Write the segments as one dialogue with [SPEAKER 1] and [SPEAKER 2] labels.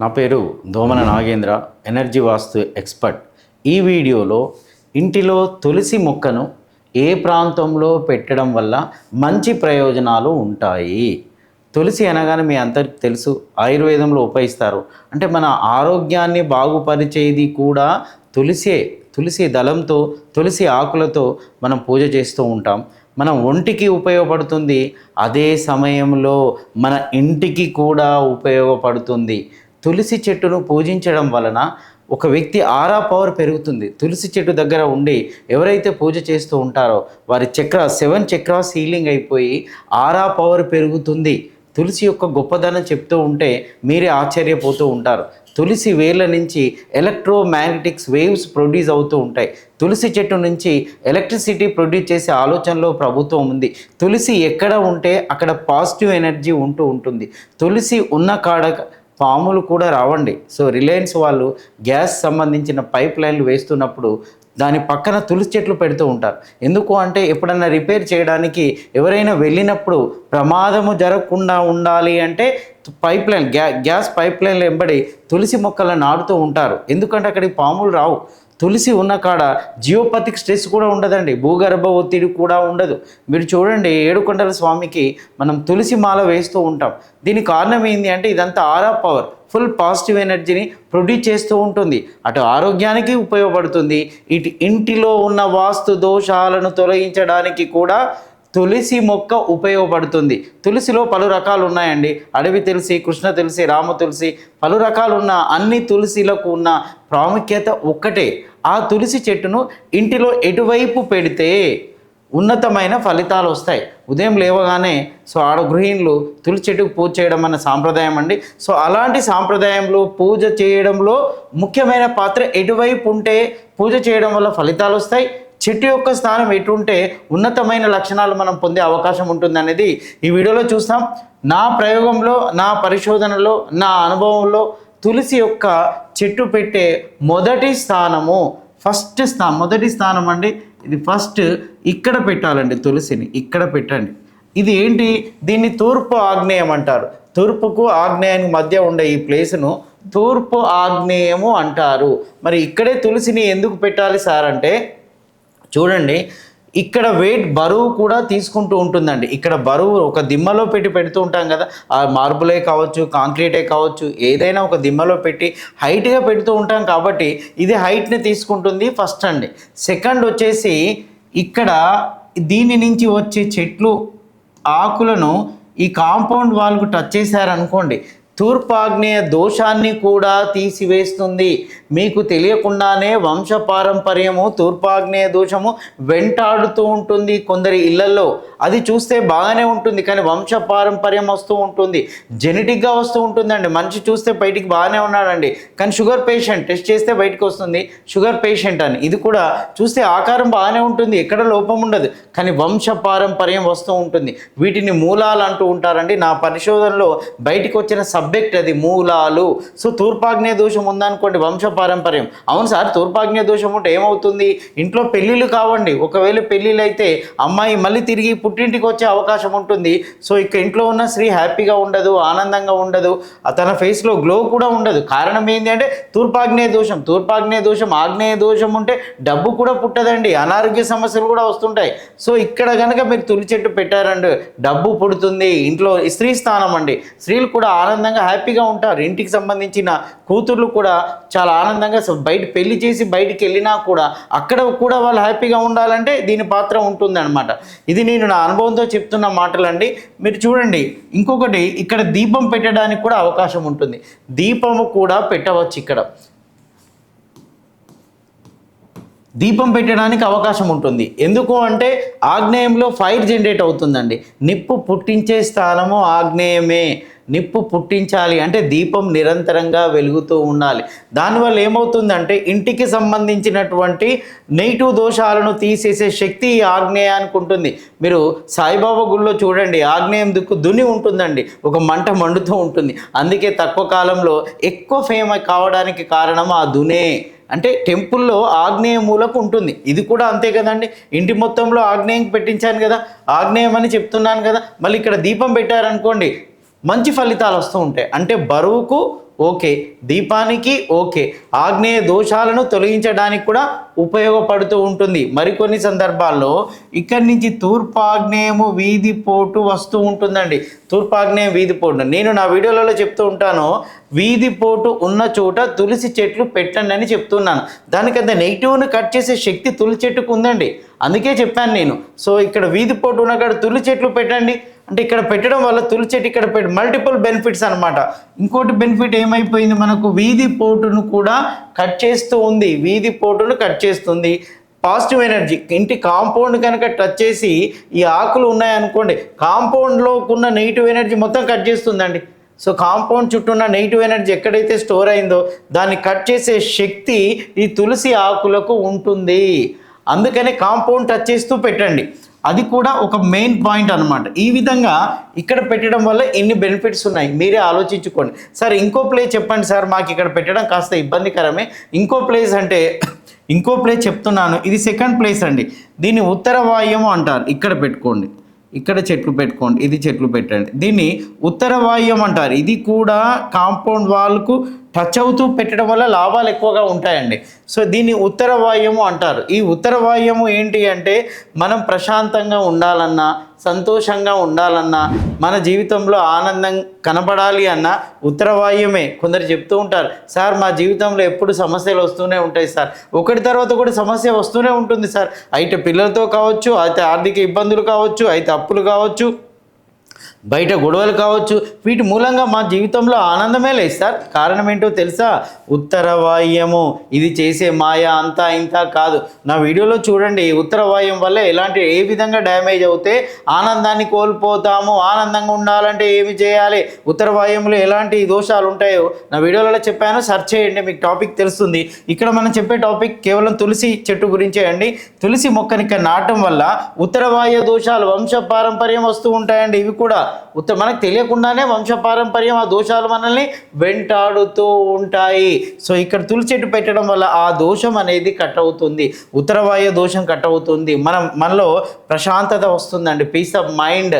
[SPEAKER 1] నా పేరు Domana Nagendra energy vastu expert ఈ వీడియోలో ఇంటిలో తులసి మొక్కను ఏ ప్రాంతంలో పెట్టడం వల్ల మంచి ప్రయోజనాలు ఉంటాయి? తులసి అనగానే మీ అందరికి తెలుసు ఆయుర్వేదంలో ఉపయోగిస్తారు. అంటే మన ఆరోగ్యాన్ని బాగుపరిచేది కూడా తులసే తులసి దళంతో తులసి ఆకులతో మనం పూజ చేస్తూ ఉంటాం. మన ఒంటికి ఉపయోగపడుతుంది అదే సమయంలో మన ఇంటికి కూడా ఉపయోగపడుతుంది. తులసి చెట్టును పూజించడం వలన ఒక వ్యక్తి ఆరా పవర్ పెరుగుతుంది. తులసి చెట్టు దగ్గర ఉండి ఎవరైతే పూజ చేస్తూ ఉంటారో వారి చక్ర సెవెన్ చక్రాస్ హీలింగ్ అయిపోయి ఆరా పవర్ పెరుగుతుంది. తులసి యొక్క గొప్పదనం చెప్తూ ఉంటే మీరే ఆశ్చర్యపోతూ ఉంటారు. తులసి వేర్ల నుంచి ఎలక్ట్రోమాగ్నెటిక్స్ వేవ్స్ ప్రొడ్యూస్ అవుతూ ఉంటాయి. తులసి చెట్టు నుంచి ఎలక్ట్రిసిటీ ప్రొడ్యూస్ చేసే ఆలోచనలో ప్రభుత్వం ఉంది. తులసి ఎక్కడ ఉంటే అక్కడ పాజిటివ్ ఎనర్జీ ఉంటూ ఉంటుంది. తులసి ఉన్న కాడ పాములు కూడా రావండి. సో రిలయన్స్ వాళ్ళు గ్యాస్ సంబంధించిన పైప్ లైన్లు వేస్తున్నప్పుడు దాని పక్కన తులసి చెట్లు పెడుతూ ఉంటారు. ఎందుకు అంటే ఎప్పుడన్నా రిపేర్ చేయడానికి ఎవరైనా వెళ్ళినప్పుడు ప్రమాదము జరగకుండా ఉండాలి అంటే పైప్ లైన్ గ్యా గ్యాస్ పైప్ లైన్లు వెంబడి తులసి మొక్కలను నాటుతూ ఉంటారు. ఎందుకంటే అక్కడికి పాములు రావు. తులసి ఉన్న కాడ జియోపతిక్ స్ట్రెస్ కూడా ఉండదండి భూగర్భ ఒత్తిడి కూడా ఉండదు. మీరు చూడండి ఏడుకొండల స్వామికి మనం తులసి మాల వేస్తూ ఉంటాం. దీనికి కారణం ఏంటి అంటే ఇదంతా ఆరా పవర్ ఫుల్ పాజిటివ్ ఎనర్జీని ప్రొడ్యూస్ చేస్తూ ఉంటుంది. అటు ఆరోగ్యానికి ఉపయోగపడుతుంది ఇటు ఇంటిలో ఉన్న వాస్తు దోషాలను తొలగించడానికి కూడా తులసి మొక్క ఉపయోగపడుతుంది. తులసిలో పలు రకాలు ఉన్నాయండి. అడవి తులసి కృష్ణ తులసి రామ తులసి పలు రకాలున్న అన్ని తులసిలకు ఉన్న ప్రాముఖ్యత ఒక్కటే. ఆ తులసి చెట్టును ఇంటిలో ఎటువైపు పెడితే ఉన్నతమైన ఫలితాలు వస్తాయి. ఉదయం లేవగానే సో ఆడ గృహిణులు తులసి చెట్టుకు పూజ చేయడం అన్న సాంప్రదాయం అండి. సో అలాంటి సాంప్రదాయంలో పూజ చేయడంలో ముఖ్యమైన పాత్ర ఎటువైపు ఉంటే పూజ చేయడం వల్ల ఫలితాలు వస్తాయి. చెట్టు యొక్క స్థానం ఎటుంటే ఉన్నతమైన లక్షణాలు మనం పొందే అవకాశం ఉంటుంది అనేది ఈ వీడియోలో చూస్తాం. నా ప్రయోగంలో నా పరిశోధనలో నా అనుభవంలో తులసి యొక్క చెట్టు పెట్టే మొదటి స్థానము ఫస్ట్ స్థానం మొదటి స్థానం అండి. ఇది ఫస్ట్ ఇక్కడ పెట్టాలండి తులసిని ఇక్కడ పెట్టండి. ఇది ఏంటి? దీన్ని తూర్పు ఆగ్నేయం అంటారు. తూర్పుకు ఆగ్నేయానికి మధ్య ఉండే ఈ ప్లేస్ను తూర్పు ఆగ్నేయము అంటారు. మరి ఇక్కడే తులసిని ఎందుకు పెట్టాలి సార్ అంటే చూడండి ఇక్కడ వెయిట్ బరువు కూడా తీసుకుంటూ ఉంటుందండి. ఇక్కడ బరువు ఒక దిమ్మలో పెట్టి పెడుతూ ఉంటాం కదా ఆ మార్బులే కావచ్చు కాంక్రీటే కావచ్చు ఏదైనా ఒక దిమ్మలో పెట్టి హైట్గా పెడుతూ ఉంటాం కాబట్టి ఇది హైట్ని తీసుకుంటుంది ఫస్ట్ అండి. సెకండ్ వచ్చేసి ఇక్కడ దీని నుంచి వచ్చే చెట్లు ఆకులను ఈ కాంపౌండ్ వాల్కు టచ్ చేశారనుకోండి తూర్పాగ్నేయ దోషాన్ని కూడా తీసివేస్తుంది. మీకు తెలియకుండానే వంశపారంపర్యము తూర్పాగ్నేయ దోషము వెంటాడుతూ ఉంటుంది కొందరి ఇళ్ళలో. అది చూస్తే బాగానే ఉంటుంది కానీ వంశపారంపర్యం వస్తూ ఉంటుంది. జెనెటిక్గా వస్తూ ఉంటుందండి. మనిషి చూస్తే బయటికి బాగానే ఉన్నాడండి. కానీ షుగర్ పేషెంట్ టెస్ట్ చేస్తే బయటకు వస్తుంది. షుగర్ పేషెంట్ అని. ఇది కూడా చూస్తే ఆకారం బాగానే ఉంటుంది ఎక్కడ లోపం ఉండదు కానీ వంశపారంపర్యం వస్తూ ఉంటుంది. వీటిని మూలాలు అంటూ ఉంటారండి. నా పరిశోధనలో బయటికి వచ్చిన సబ్ సబ్జెక్ట్ అది మూలాలు. సో తూర్పాగ్నేయ దోషం ఉందనుకోండి వంశపారంపర్యం. అవును సార్ తూర్పాగ్నేయ దోషం ఉంటే ఏమవుతుంది? ఇంట్లో పెళ్ళిళ్ళు కావండి. ఒకవేళ పెళ్ళిళ్ళు అయితే అమ్మాయి మళ్ళీ తిరిగి పుట్టింటికి వచ్చే అవకాశం ఉంటుంది. సో ఇక ఇంట్లో ఉన్న స్త్రీ హ్యాపీగా ఉండదు ఆనందంగా ఉండదు. తన ఫేస్లో గ్లో కూడా ఉండదు. కారణం ఏంటి అంటే తూర్పాగ్నేయ దోషం. తూర్పాగ్నేయ దోషం ఆగ్నేయ దోషం ఉంటే డబ్బు కూడా పుట్టదండి. అనారోగ్య సమస్యలు కూడా వస్తుంటాయి. సో ఇక్కడ కనుక మీరు తులి చెట్టు పెట్టారండి డబ్బు పుడుతుంది. ఇంట్లో స్త్రీ స్థానం అండి. స్త్రీలు కూడా ఆనందంగా హ్యాపీగా ఉంటారు. ఇంటికి సంబంధించిన కూతుర్లు కూడా చాలా ఆనందంగా బయట పెళ్ళి చేసి బయటికి వెళ్ళినా కూడా అక్కడ కూడా వాళ్ళు హ్యాపీగా ఉండాలంటే దీని పాత్ర ఉంటుంది అనమాట ఇది నేను నా అనుభవంతో చెప్తున్న మాటలండి. మీరు చూడండి ఇంకొకటి ఇక్కడ దీపం పెట్టడానికి కూడా అవకాశం ఉంటుంది. దీపము కూడా పెట్టవచ్చు ఇక్కడ. దీపం పెట్టడానికి అవకాశం ఉంటుంది. ఎందుకు అంటే ఆగ్నేయంలో ఫైర్ జనరేట్ అవుతుందండి. నిప్పు పుట్టించే స్థానము ఆగ్నేయమే. నిప్పు పుట్టించాలి అంటే దీపం నిరంతరంగా వెలుగుతూ ఉండాలి. దానివల్ల ఏమవుతుందంటే ఇంటికి సంబంధించినటువంటి నెగిటివ్ దోషాలను తీసేసే శక్తి ఈ ఆగ్నేయానికి ఉంటుంది. మీరు సాయిబాబా గుళ్ళో చూడండి ఆగ్నేయం దిక్కు దుని ఉంటుందండి. ఒక మంట మండుతూ ఉంటుంది. అందుకే తక్కువ కాలంలో ఎక్కువ ఫేమ్ కావడానికి కారణం ఆ దునే. అంటే టెంపుల్లో ఆగ్నేయ మూలకు ఉంటుంది. ఇది కూడా అంతే కదండి. ఇంటి మొత్తంలో ఆగ్నేయం పెట్టించాను కదా ఆగ్నేయం అని చెప్తున్నాను కదా మళ్ళీ ఇక్కడ దీపం పెట్టారనుకోండి మంచి ఫలితాలు వస్తూ ఉంటాయి. అంటే బరువుకు ఓకే దీపానికి ఓకే ఆగ్నేయ దోషాలను తొలగించడానికి కూడా ఉపయోగపడుతూ ఉంటుంది. మరికొన్ని సందర్భాల్లో ఇక్కడి నుంచి తూర్పాగ్నేయము వీధి పోటు వస్తూ ఉంటుందండి. తూర్పాగ్నేయం వీధి పోటు నేను నా వీడియోలలో చెప్తూ ఉంటాను వీధి పోటు ఉన్న చోట తులసి చెట్లు పెట్టండి అని చెప్తున్నాను. దానికంత నెగిటివ్ను కట్ చేసే శక్తి తులసి చెట్టుకు ఉందండి. అందుకే చెప్పాను నేను. సో ఇక్కడ వీధి పోటు ఉన్న కాడ తులసి చెట్లు పెట్టండి. అంటే ఇక్కడ పెట్టడం వల్ల తులసి చెట్టు ఇక్కడ పెట్టి మల్టిపుల్ బెనిఫిట్స్ అనమాట ఇంకోటి బెనిఫిట్ ఏమైపోయింది మనకు? వీధి పోటును కూడా కట్ చేస్తూ ఉంది. వీధి పోటును కట్ చేస్తుంది. పాజిటివ్ ఎనర్జీ ఇంటి కాంపౌండ్ కనుక టచ్ చేసి ఈ ఆకులు ఉన్నాయనుకోండి కాంపౌండ్లో ఉన్న నెగిటివ్ ఎనర్జీ మొత్తం కట్ చేస్తుందండి. సో కాంపౌండ్ చుట్టూ ఉన్న నెగిటివ్ ఎనర్జీ ఎక్కడైతే స్టోర్ అయిందో దాన్ని కట్ చేసే శక్తి ఈ తులసి ఆకులకు ఉంటుంది. అందుకనే కాంపౌండ్ టచ్ చేస్తూ పెట్టండి. అది కూడా ఒక మెయిన్ పాయింట్ అనమాట ఈ విధంగా ఇక్కడ పెట్టడం వల్ల ఎన్ని బెనిఫిట్స్ ఉన్నాయి? మీరే ఆలోచించుకోండి. సార్ ఇంకో ప్లేస్ చెప్పండి సార్ మాకు ఇక్కడ పెట్టడం కాస్త ఇబ్బందికరమే. ఇంకో ప్లేస్ అంటే ఇంకో ప్లేస్ చెప్తున్నాను. ఇది సెకండ్ ప్లేస్ అండి. దీన్ని ఉత్తర వాయుము అంటారు. ఇక్కడ పెట్టుకోండి. ఇక్కడ చెట్లు పెట్టుకోండి. ఇది చెట్లు పెట్టండి. దీన్ని ఉత్తర వాయుం అంటారు. ఇది కూడా కాంపౌండ్ వాల్కు టచ్ అవుతూ పెట్టడం వల్ల లాభాలు ఎక్కువగా ఉంటాయండి. సో దీన్ని ఉత్తర వాయుము అంటారు. ఈ ఉత్తర వాయుము ఏంటి అంటే మనం ప్రశాంతంగా ఉండాలన్నా సంతోషంగా ఉండాలన్నా మన జీవితంలో ఆనందం కనపడాలి అన్న ఉత్తర వాయుమే. కొందరు చెప్తూ ఉంటారు సార్ మా జీవితంలో ఎప్పుడు సమస్యలు వస్తూనే ఉంటాయి సార్. ఒకటి తర్వాత ఒకటి సమస్య వస్తూనే ఉంటుంది సార్. అయితే పిల్లలతో కావచ్చు అయితే ఆర్థిక ఇబ్బందులు కావచ్చు అయితే అప్పులు కావచ్చు బయట గొడవలు కావచ్చు. వీటి మూలంగా మా జీవితంలో ఆనందమే లేదు సార్. కారణం ఏంటో తెలుసా? ఉత్తరవాయము ఇది చేసే మాయ అంతా ఇంత కాదు. నా వీడియోలో చూడండి. ఉత్తరవాయం వల్ల ఎలాంటి ఏ విధంగా డ్యామేజ్ అవుతే ఆనందాన్ని కోల్పోతాము. ఆనందంగా ఉండాలంటే ఏమి చేయాలి? ఉత్తరవాయంలో ఎలాంటి దోషాలు ఉంటాయో నా వీడియోలలో చెప్పాను. సెర్చ్ చేయండి. మీకు టాపిక్ తెలుస్తుంది. ఇక్కడ మనం చెప్పే టాపిక్ కేవలం తులసి చెట్టు గురించే అండి. తులసి మొక్కని నాటం వల్ల ఉత్తర వాయు దోషాలు వంశ పారంపర్యం వస్తూ ఉంటాయండి. ఇవి కూడా ఉత్త మనకు తెలియకుండానే వంశ పారంపర్యం ఆ దోషాలు మనల్ని వెంటాడుతూ ఉంటాయి. సో ఇక్కడ తులసి చెట్టు పెట్టడం వల్ల ఆ దోషం అనేది కట్ అవుతుంది ఉత్తరవాయు దోషం కట్ అవుతుంది మనం మనలో ప్రశాంతత వస్తుందండి. పీస్ ఆఫ్ మైండ్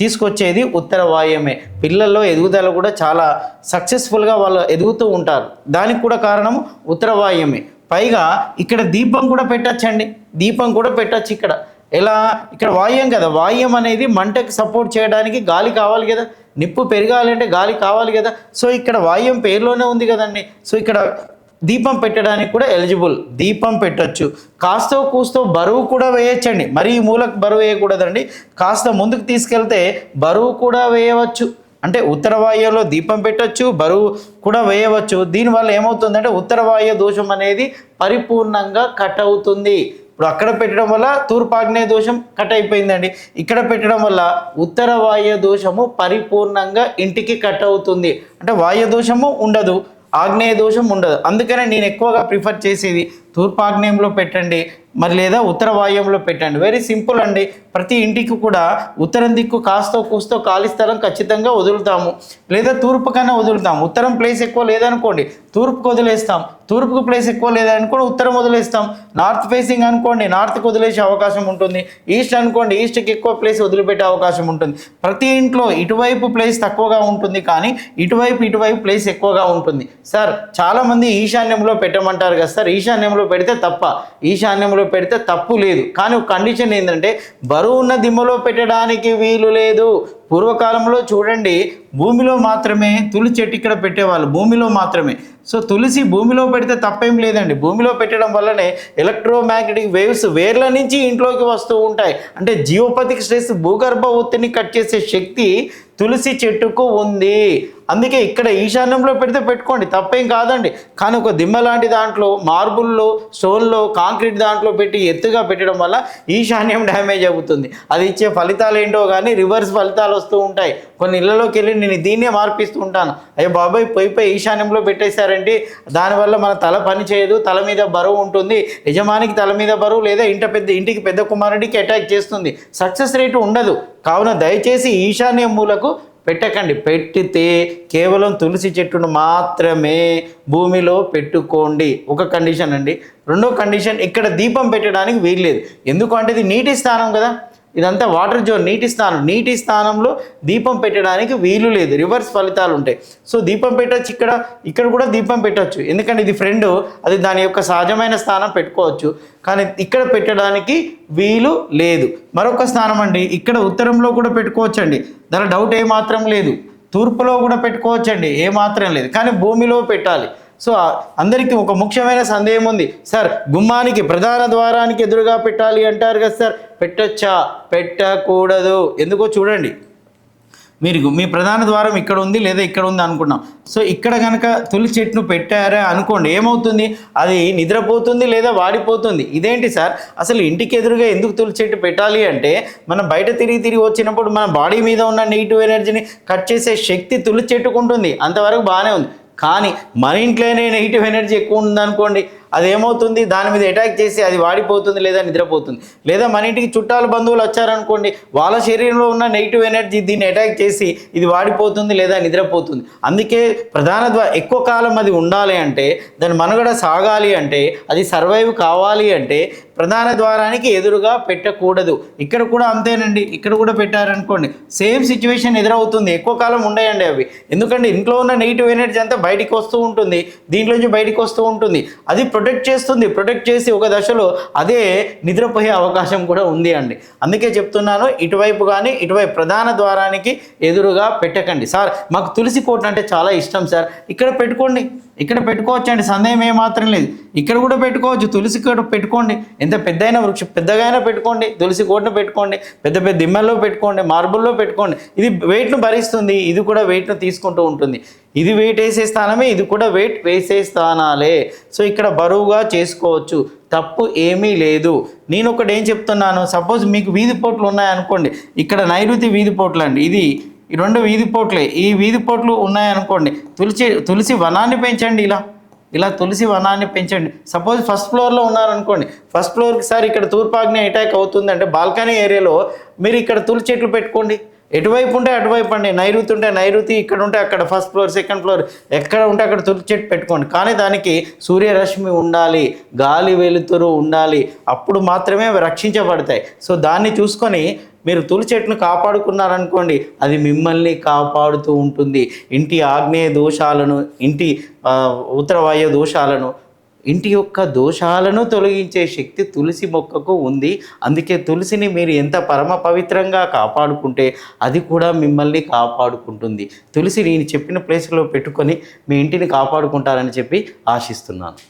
[SPEAKER 1] తీసుకొచ్చేది ఉత్తర వాయుమే పిల్లల్లో ఎదుగుదల కూడా చాలా సక్సెస్ఫుల్గా వాళ్ళు ఎదుగుతూ ఉంటారు. దానికి కూడా కారణం ఉత్తర వాయుమే పైగా ఇక్కడ దీపం కూడా పెట్టచ్చండి. దీపం కూడా పెట్టచ్చు ఇక్కడ. ఎలా? ఇక్కడ వాయుం కదా. వాయుం అనేది మంటకు సపోర్ట్ చేయడానికి గాలి కావాలి కదా. నిప్పు పెరగాలంటే గాలి కావాలి కదా. సో ఇక్కడ వాయుం పేరులోనే ఉంది కదండి. సో ఇక్కడ దీపం పెట్టడానికి కూడా ఎలిజిబుల్ దీపం పెట్టచ్చు. కాస్తో కూస్తో బరువు కూడా వేయచ్చండి. మరి ఈ మూలకు బరువు వేయకూడదండి. కాస్త ముందుకు తీసుకెళ్తే బరువు కూడా వేయవచ్చు. అంటే ఉత్తర వాయువులో దీపం పెట్టచ్చు బరువు కూడా వేయవచ్చు. దీనివల్ల ఏమవుతుందంటే ఉత్తర వాయు దోషం అనేది పరిపూర్ణంగా కట్ అవుతుంది. ఇప్పుడు అక్కడ పెట్టడం వల్ల తూర్పాగ్నేయ దోషం కట్ అయిపోయిందండి. ఇక్కడ పెట్టడం వల్ల ఉత్తర వాయు దోషము పరిపూర్ణంగా ఇంటికి కట్ అవుతుంది. అంటే వాయు దోషము ఉండదు ఆగ్నేయ దోషం ఉండదు. అందుకనే నేను ఎక్కువగా ప్రిఫర్ చేసేది తూర్పాగ్నేయంలో పెట్టండి మరి లేదా ఉత్తర వాయువ్యంలో పెట్టండి. వెరీ సింపుల్ అండి. ప్రతి ఇంటికి కూడా ఉత్తరం దిక్కు కాస్తో కూస్తో ఖాళీ స్థలం ఖచ్చితంగా వదులుతాము. లేదా తూర్పు కన్నా వదులుతాం. ఉత్తరం ప్లేస్ ఎక్కువ లేదనుకోండి తూర్పుకు వదిలేస్తాం. తూర్పుకు ప్లేస్ ఎక్కువ లేదనుకోండి ఉత్తరం వదిలేస్తాం. నార్త్ ఫేసింగ్ అనుకోండి నార్త్కి వదిలేసే అవకాశం ఉంటుంది. ఈస్ట్ అనుకోండి ఈస్ట్కి ఎక్కువ ప్లేస్ వదిలిపెట్టే అవకాశం ఉంటుంది. ప్రతి ఇంట్లో ఇటువైపు ప్లేస్ తక్కువగా ఉంటుంది కానీ ఇటువైపు ఇటువైపు ప్లేస్ ఎక్కువగా ఉంటుంది. సార్ చాలామంది ఈశాన్యంలో పెట్టమంటారు కదా సార్ ఈశాన్యంలో పెడితే తప్ప ఈశాన్యంలో పెడితే తప్పు లేదు. కానీ కండిషన్ ఏంటంటే బరువు ఉన్న దిమ్మలో పెట్టడానికి వీలు లేదు. పూర్వకాలంలో చూడండి భూమిలో మాత్రమే తులసి చెట్టు ఇక్కడ పెట్టేవాళ్ళు భూమిలో మాత్రమే. సో తులసి భూమిలో పెడితే తప్పేం లేదండి. భూమిలో పెట్టడం వల్లనే ఎలక్ట్రోమాగ్నెటిక్ వేవ్స్ వేర్ల నుంచి ఇంట్లోకి వస్తూ ఉంటాయి. అంటే జియోపతిక్ స్ట్రెస్ భూగర్భ ఒత్తిడిని కట్ చేసే శక్తి తులసి చెట్టుకు ఉంది. అందుకే ఇక్కడ ఈశాన్యంలో పెడితే పెట్టుకోండి తప్పేం కాదండి. కానీ ఒక దిమ్మ లాంటి దాంట్లో మార్బుల్లో స్టోన్లో కాంక్రీట్ దాంట్లో పెట్టి ఎత్తుగా పెట్టడం వల్ల ఈశాన్యం డ్యామేజ్ అవుతుంది. అది ఇచ్చే ఫలితాలు ఏంటో కానీ రివర్స్ ఫలితాలు వస్తూ ఉంటాయి. కొన్ని ఇళ్ళలోకి వెళ్ళి నేను దీన్నే మార్పిస్తూ ఉంటాను. అయ్యో బాబాయ్ పోయి పోయి ఈశాన్యంలో పెట్టేశారంటే? దానివల్ల మన తల పని చేయదు తల మీద బరువు ఉంటుంది. యజమానికి తల మీద బరువు లేదా ఇంట పెద్ద ఇంటికి పెద్ద కుమారుడికి అటాక్ చేస్తుంది. సక్సెస్ రేటు ఉండదు. కావున దయచేసి ఈశాన్య మూలకు పెట్టకండి. పెట్టితే కేవలం తులసి చెట్టును మాత్రమే భూమిలో పెట్టుకోండి. ఒక కండిషన్ అండి. రెండో కండిషన్ ఇక్కడ దీపం పెట్టడానికి వీల్లేదు. ఎందుకంటే ఇది నీటి స్థానం కదా. ఇదంతా వాటర్ జోన్ నీటి స్థానం నీటి స్థానంలో దీపం పెట్టడానికి వీలు లేదు. రివర్స్ ఫలితాలు ఉంటాయి. సో దీపం పెట్టచ్చు ఇక్కడ. ఇక్కడ కూడా దీపం పెట్టచ్చు. ఎందుకంటే ఇది ఫ్రెండ్ అది దాని యొక్క సహజమైన స్థానం పెట్టుకోవచ్చు. కానీ ఇక్కడ పెట్టడానికి వీలు లేదు. మరొక స్థానం అండి. ఇక్కడ ఉత్తరంలో కూడా పెట్టుకోవచ్చండి. దాని డౌట్ ఏమాత్రం లేదు. తూర్పులో కూడా పెట్టుకోవచ్చండి. ఏమాత్రం లేదు. కానీ భూమిలో పెట్టాలి. సో అందరికీ ఒక ముఖ్యమైన సందేహం ఉంది. సార్ గుమ్మానికి ప్రధాన ద్వారానికి ఎదురుగా పెట్టాలి అంటారు కదా సార్. పెట్టచ్చా? పెట్టకూడదు. ఎందుకో చూడండి. మీరు మీ ప్రధాన ద్వారం ఇక్కడ ఉంది లేదా ఇక్కడ ఉంది అనుకున్నాం. సో ఇక్కడ కనుక తొలి చెట్టును పెట్టారా అనుకోండి ఏమవుతుంది? అది నిద్రపోతుంది లేదా వాడిపోతుంది. ఇదేంటి సార్? అసలు ఇంటికి ఎదురుగా ఎందుకు తొలి చెట్టు పెట్టాలి అంటే మనం బయట తిరిగి తిరిగి వచ్చినప్పుడు మన బాడీ మీద ఉన్న నెగిటివ్ ఎనర్జీని కట్ చేసే శక్తి తొలి చెట్టుకుంటుంది. అంతవరకు బాగానే ఉంది. కానీ మన ఇంట్లోనే నెగిటివ్ ఎనర్జీ ఎక్కువ ఉందనుకోండి అది ఏమవుతుంది దాని మీద అటాక్ చేసి అది వాడిపోతుంది లేదా నిద్రపోతుంది. లేదా మన ఇంటికి చుట్టాలు బంధువులు వచ్చారనుకోండి వాళ్ళ శరీరంలో ఉన్న నెగిటివ్ ఎనర్జీ దీన్ని అటాక్ చేసి ఇది వాడిపోతుంది లేదా నిద్రపోతుంది. అందుకే ప్రధాన ద్వా ఎక్కువ కాలం అది ఉండాలి అంటే దాని మనుగడ సాగాలి అంటే అది సర్వైవ్ కావాలి అంటే ప్రధాన ద్వారానికి ఎదురుగా పెట్టకూడదు. ఇక్కడ కూడా అంతేనండి. ఇక్కడ కూడా పెట్టారనుకోండి. సేమ్ సిచ్యువేషన్ ఎదురవుతుంది. ఎక్కువ కాలం ఉండయండి అవి. ఎందుకంటే ఇంట్లో ఉన్న నెగిటివ్ ఎనర్జీ అంతా బయటికి వస్తూ ఉంటుంది. దీంట్లోంచి బయటికి వస్తూ ఉంటుంది. అది ప్రొటెక్ట్ చేస్తుంది ప్రొటెక్ట్ చేసి ఒక దశలో అదే నిద్రపోయే అవకాశం కూడా ఉంది అండి. అందుకే చెప్తున్నాను ఇటువైపు కానీ ఇటువైపు ప్రధాన ద్వారానికి ఎదురుగా పెట్టకండి. సార్ మాకు తులసి కోట అంటే చాలా ఇష్టం సార్. ఇక్కడ పెట్టుకోండి ఇక్కడ పెట్టుకోవచ్చు అండి సందేహం ఏమాత్రం లేదు. ఇక్కడ కూడా పెట్టుకోవచ్చు తులసి కోట పెట్టుకోండి. ఎంత పెద్దయిన వృక్షం పెద్దగా అయినా పెట్టుకోండి తులసి కోటను పెట్టుకోండి పెద్ద పెద్ద దిమ్మల్లో పెట్టుకోండి మార్బుల్లో పెట్టుకోండి. ఇది వెయిట్ను భరిస్తుంది ఇది కూడా వెయిట్ను తీసుకుంటూ ఉంటుంది. ఇది వెయిట్ వేసే స్థానమే ఇది కూడా వెయిట్ వేసే స్థానాలే. సో ఇక్కడ బరువుగా చేసుకోవచ్చు. తప్పు ఏమీ లేదు. నేను ఒకటి ఏం చెప్తున్నాను? సపోజ్ మీకు వీధి పోట్లు ఉన్నాయనుకోండి. ఇక్కడ నైరుతి వీధి పోట్లు అండి. ఇది రెండు వీధి పోట్లే. ఈ వీధి పోట్లు ఉన్నాయనుకోండి. తులసి తులసి వనాన్ని పెంచండి ఇలా. ఇలా తులసి వనాన్ని పెంచండి. సపోజ్ ఫస్ట్ ఫ్లోర్లో ఉన్నారనుకోండి. ఫస్ట్ ఫ్లోర్కి సార్ ఇక్కడ తూర్పాగ్ని అటాక్ అవుతుంది అంటే బాల్కనీ ఏరియాలో మీరు ఇక్కడ తులసి చెట్లు పెట్టుకోండి. ఎటువైపు ఉంటే అటువైపు అండి. నైరుతి ఉంటే నైరుతి ఇక్కడ ఉంటే అక్కడ ఫస్ట్ ఫ్లోర్ సెకండ్ ఫ్లోర్ ఎక్కడ ఉంటే అక్కడ తులి చెట్టు పెట్టుకోండి. కానీ దానికి సూర్యరశ్మి ఉండాలి గాలి వెలుతురు ఉండాలి అప్పుడు మాత్రమే అవి రక్షించబడతాయి. సో దాన్ని చూసుకొని మీరు తులి చెట్టును కాపాడుకున్నారనుకోండి అది మిమ్మల్ని కాపాడుతూ ఉంటుంది. ఇంటి ఆగ్నేయ దోషాలను ఇంటి ఉత్తరవాయు దోషాలను ఇంటి యొక్క దోషాలను తొలగించే శక్తి తులసి మొక్కకు ఉంది. అందుకే తులసిని మీరు ఎంత పరమ పవిత్రంగా కాపాడుకుంటే అది కూడా మిమ్మల్ని కాపాడుకుంటుంది. తులసి నేను చెప్పిన ప్లేస్లో పెట్టుకొని మీ ఇంటిని కాపాడుకుంటారని చెప్పి ఆశిస్తున్నాను.